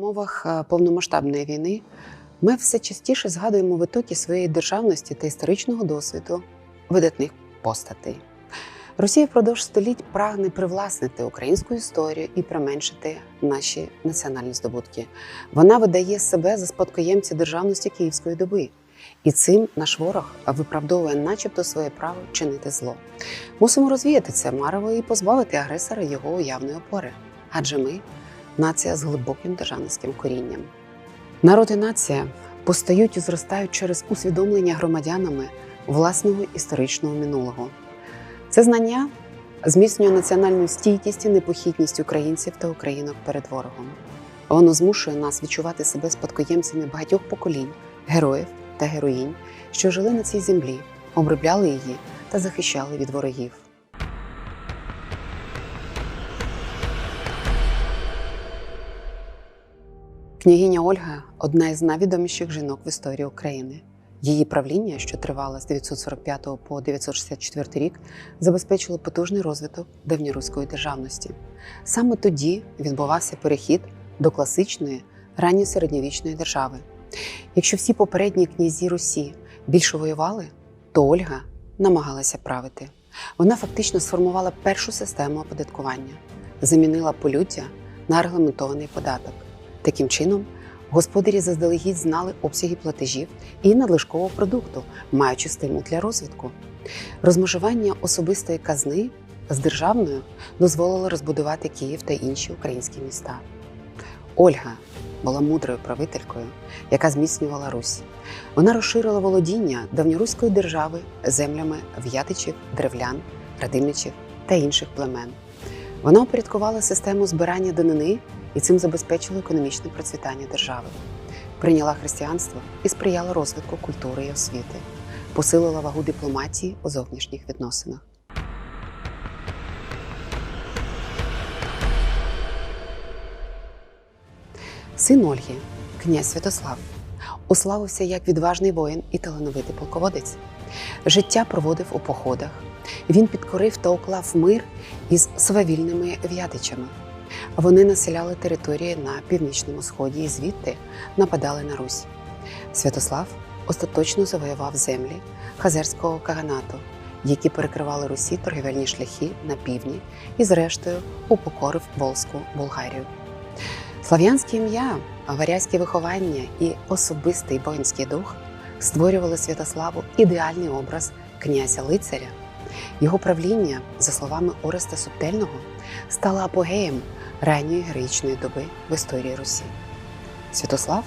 умовах е, повномасштабної війни ми все частіше згадуємо витоки своєї державності та історичного досвіду видатних постатей. Росія впродовж століть прагне привласнити українську історію і применшити наші національні здобутки. Вона видає себе за спадкоємця державності Київської доби. І цим наш ворог виправдовує, начебто, своє право чинити зло. Мусимо розвіяти це марево і позбавити агресора його уявної опори. Адже ми нація з глибоким державницьким корінням. Народ і нація постають і зростають через усвідомлення громадянами власного історичного минулого. Це знання зміцнює національну стійкість і непохідність українців та українок перед ворогом. Воно змушує нас відчувати себе спадкоємцями багатьох поколінь, героїв та героїнь, що жили на цій землі, обробляли її та захищали від ворогів. Княгиня Ольга одна із найвідоміших жінок в історії України. Її правління, що тривало з 945 по 964 рік, забезпечило потужний розвиток давньоруської державності. Саме тоді відбувався перехід до класичної ранньосередньовічної держави. Якщо всі попередні князі Русі більше воювали, то Ольга намагалася правити. Вона фактично сформувала першу систему оподаткування, замінила полюття на регламентований податок. Таким чином, господарі заздалегідь знали обсяги платежів і надлишкового продукту, маючи стимул для розвитку. Розмежування особистої казни з державною дозволило розбудувати Київ та інші українські міста. Ольга була мудрою правителькою, яка зміцнювала Русь. Вона розширила володіння давньоруської держави землями в'ятичів, древлян, радимичів та інших племен. Вона упорядкувала систему збирання данини і цим забезпечила економічне процвітання держави. Прийняла християнство і сприяла розвитку культури і освіти, посилила вагу дипломатії у зовнішніх відносинах. Син Ольги, князь Святослав, уславився як відважний воїн і талановитий полководець. Життя проводив у походах. Він підкорив та уклав мир із свавільними в'ятичами. Вони населяли території на північному сході і звідти нападали на Русь. Святослав остаточно завоював землі хазерського каганату, які перекривали Русі торгівельні шляхи на півдні і, зрештою, упокорив Волзьку Болгарію. Слав'янське ім'я, варязьке виховання і особистий воїнський дух створювали Святославу ідеальний образ князя лицаря. Його правління, за словами Ореста Субтельного, стало апогеєм ранньої героїчної доби в історії Русі. Святослав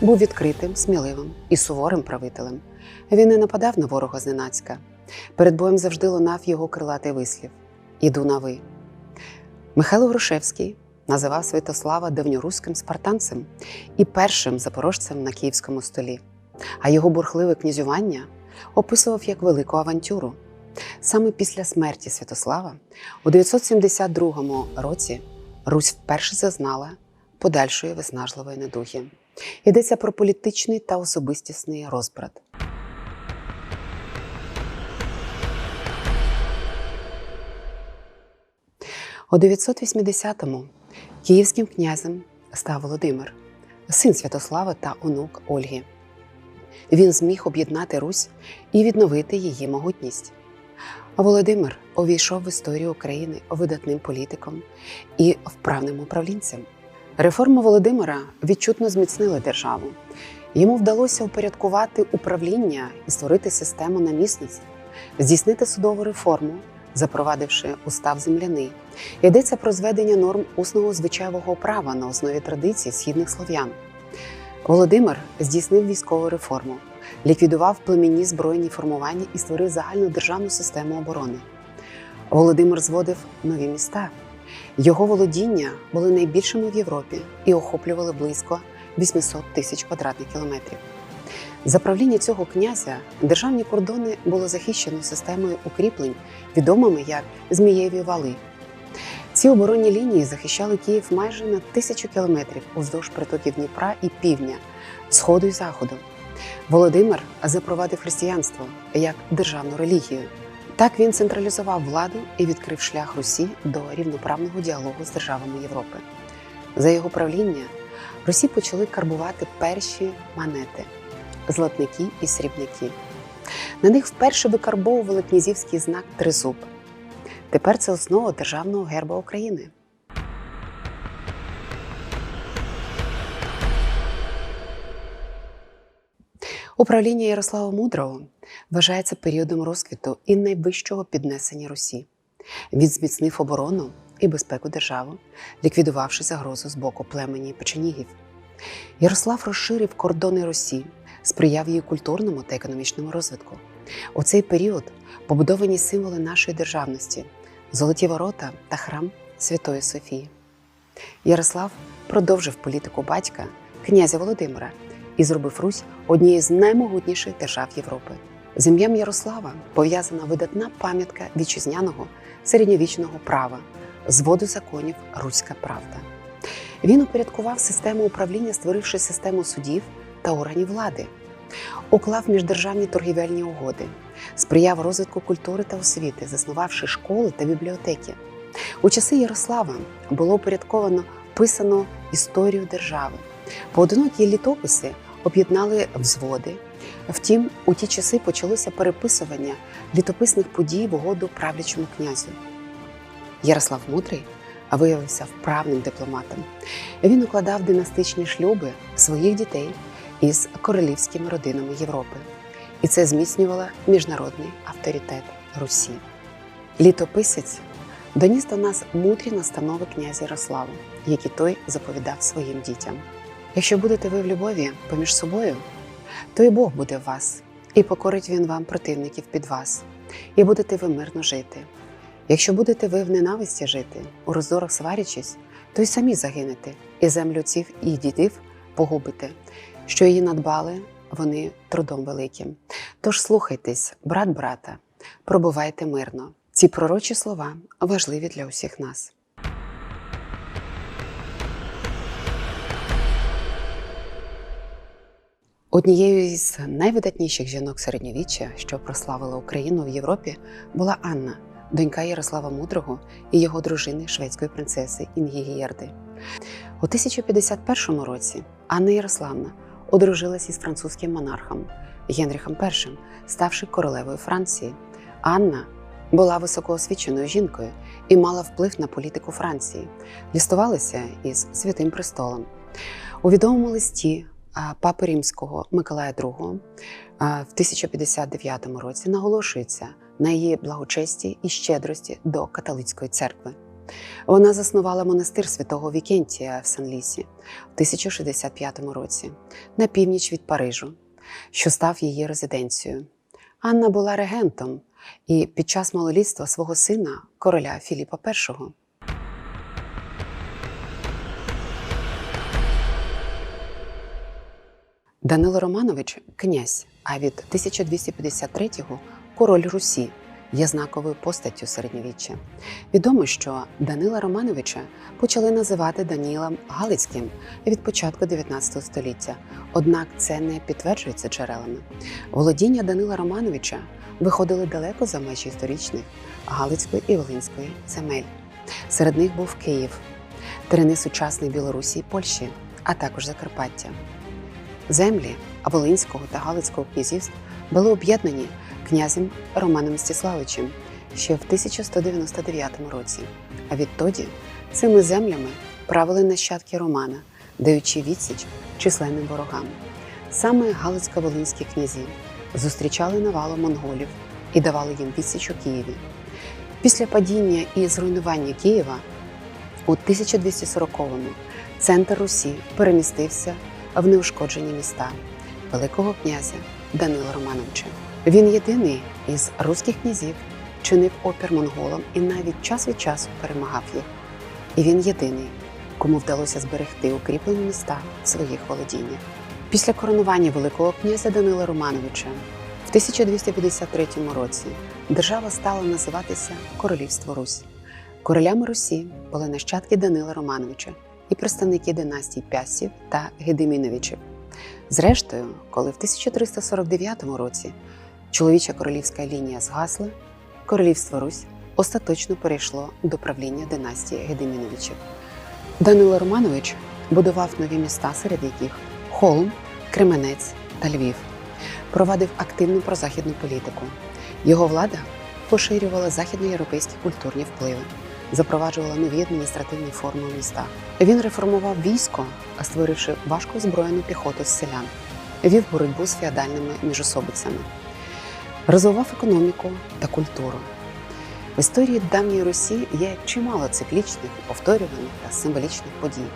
був відкритим, сміливим і суворим правителем. Він не нападав на ворога зненацька. Перед боєм завжди лунав його крилатий вислів Іду на ви. Михайло Грушевський називав Святослава давньоруським спартанцем і першим запорожцем на київському столі, а його бурхливе князювання описував як велику авантюру. Саме після смерті Святослава у 972 році Русь вперше зазнала подальшої виснажливої недуги. Йдеться про політичний та особистісний розбрат. У 980-му київським князем став Володимир, син Святослава та онук Ольги. Він зміг об'єднати Русь і відновити її могутність. Володимир увійшов в історію України видатним політиком і вправним управлінцем. Реформи Володимира відчутно зміцнили державу. Йому вдалося упорядкувати управління і створити систему намісниць, здійснити судову реформу, запровадивши устав земляний. Йдеться про зведення норм усного звичайного права на основі традицій східних слов'ян. Володимир здійснив військову реформу, ліквідував племінні збройні формування і створив загальну державну систему оборони. Володимир зводив нові міста. Його володіння були найбільшими в Європі і охоплювали близько 800 тисяч квадратних кілометрів. За правління цього князя державні кордони було захищено системою укріплень, відомими як Змієві вали. Ці оборонні лінії захищали Київ майже на тисячу кілометрів уздовж притоків Дніпра і півдня, сходу і заходу. Володимир запровадив християнство як державну релігію. Так він централізував владу і відкрив шлях Русі до рівноправного діалогу з державами Європи. За його правління Русі почали карбувати перші монети золотники і срібники. На них вперше викарбовували князівський знак тризуб. Тепер це основа державного герба України. Управління Ярослава Мудрого вважається періодом розквіту і найвищого піднесення Русі. Він зміцнив оборону і безпеку держави, ліквідувавши загрозу з боку племені печенігів. Ярослав розширив кордони Русі, сприяв її культурному та економічному розвитку. У цей період побудовані символи нашої державності золоті ворота та храм Святої Софії. Ярослав продовжив політику батька, князя Володимира, і зробив Русь однією з наймогутніших держав Європи. З ім'ям Ярослава пов'язана видатна пам'ятка вітчизняного середньовічного права, зводу законів Руська Правда. Він упорядкував систему управління, створивши систему судів та органів влади, уклав міждержавні торгівельні угоди, сприяв розвитку культури та освіти, заснувавши школи та бібліотеки. У часи Ярослава було упорядковано писану історію держави. Поодинокі літописи об'єднали взводи. Втім, у ті часи почалося переписування літописних подій в угоду правлячому князю. Ярослав Мудрий виявився вправним дипломатом. Він укладав династичні шлюби своїх дітей із королівськими родинами Європи, і це зміцнювало міжнародний авторитет Русі. Літописець доніс до нас мудрі настанови князя Ярослава, які той заповідав своїм дітям. Якщо будете ви в любові поміж собою, то і Бог буде в вас, і покорить він вам противників під вас, і будете ви мирно жити. Якщо будете ви в ненависті жити, у роздорах сварячись, то й самі загинете, і землю ців і дідів погубите, що її надбали вони трудом великим. Тож слухайтесь, брат брата, пробувайте мирно. Ці пророчі слова важливі для усіх нас. Однією із найвидатніших жінок середньовіччя, що прославила Україну в Європі, була Анна, донька Ярослава Мудрого і його дружини шведської принцеси Інгігєрди. У 1051 році Анна Ярославна одружилась із французьким монархом Генріхом І, ставши королевою Франції. Анна була високоосвіченою жінкою і мала вплив на політику Франції, лістувалася із Святим Престолом. У відомому листі Папи Римського Миколая II в 1059 році наголошується на її благочесті і щедрості до католицької церкви. Вона заснувала монастир святого Вікентія в Сан-Лісі в 1065 році на північ від Парижу, що став її резиденцією. Анна була регентом і під час малолітства свого сина, короля Філіпа І. Данило Романович князь, а від 1253-го король Русі є знаковою постаттю середньовіччя. Відомо, що Данила Романовича почали називати Данілом Галицьким від початку 19 століття, однак це не підтверджується джерелами. Володіння Данила Романовича виходили далеко за межі історичних Галицької і Волинської земель. Серед них був Київ, терени сучасної Білорусі і Польщі, а також Закарпаття. Землі Волинського та Галицького князівств були об'єднані князем Романом Мстиславичем ще в 1199 році. А відтоді цими землями правили нащадки Романа, даючи відсіч численним ворогам. Саме Галицько-Волинські князі зустрічали навалу монголів і давали їм відсіч у Києві. Після падіння і зруйнування Києва у 1240-му центр Русі перемістився в неушкоджені міста Великого князя Данила Романовича. Він єдиний із руських князів чинив опір монголам і навіть час від часу перемагав їх. І він єдиний, кому вдалося зберегти укріплені міста в своїх володіннях. Після коронування Великого князя Данила Романовича в 1253 році держава стала називатися Королівство Русь. Королями Русі були нащадки Данила Романовича і представники династій Пясів та Гедеміновичів. Зрештою, коли в 1349 році чоловіча королівська лінія згасла, королівство Русь остаточно перейшло до правління династії Гедеміновичів. Данило Романович будував нові міста, серед яких Холм, Кременець та Львів. Провадив активну прозахідну політику. Його влада поширювала західноєвропейські культурні впливи, запроваджувала нові адміністративні форми у містах. Він реформував військо, створивши важко озброєну піхоту з селян, вів боротьбу з феодальними міжособицями, розвивав економіку та культуру. В історії давньої Русі є чимало циклічних, повторюваних та символічних подій.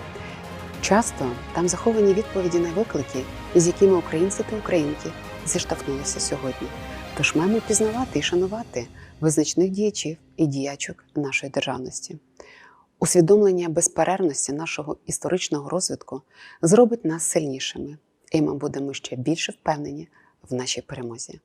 Часто там заховані відповіді на виклики, з якими українці та українки зіштовхнулися сьогодні. Тож маємо пізнавати і шанувати визначних діячів і діячок нашої державності. Усвідомлення безперервності нашого історичного розвитку зробить нас сильнішими, і ми будемо ще більше впевнені в нашій перемозі.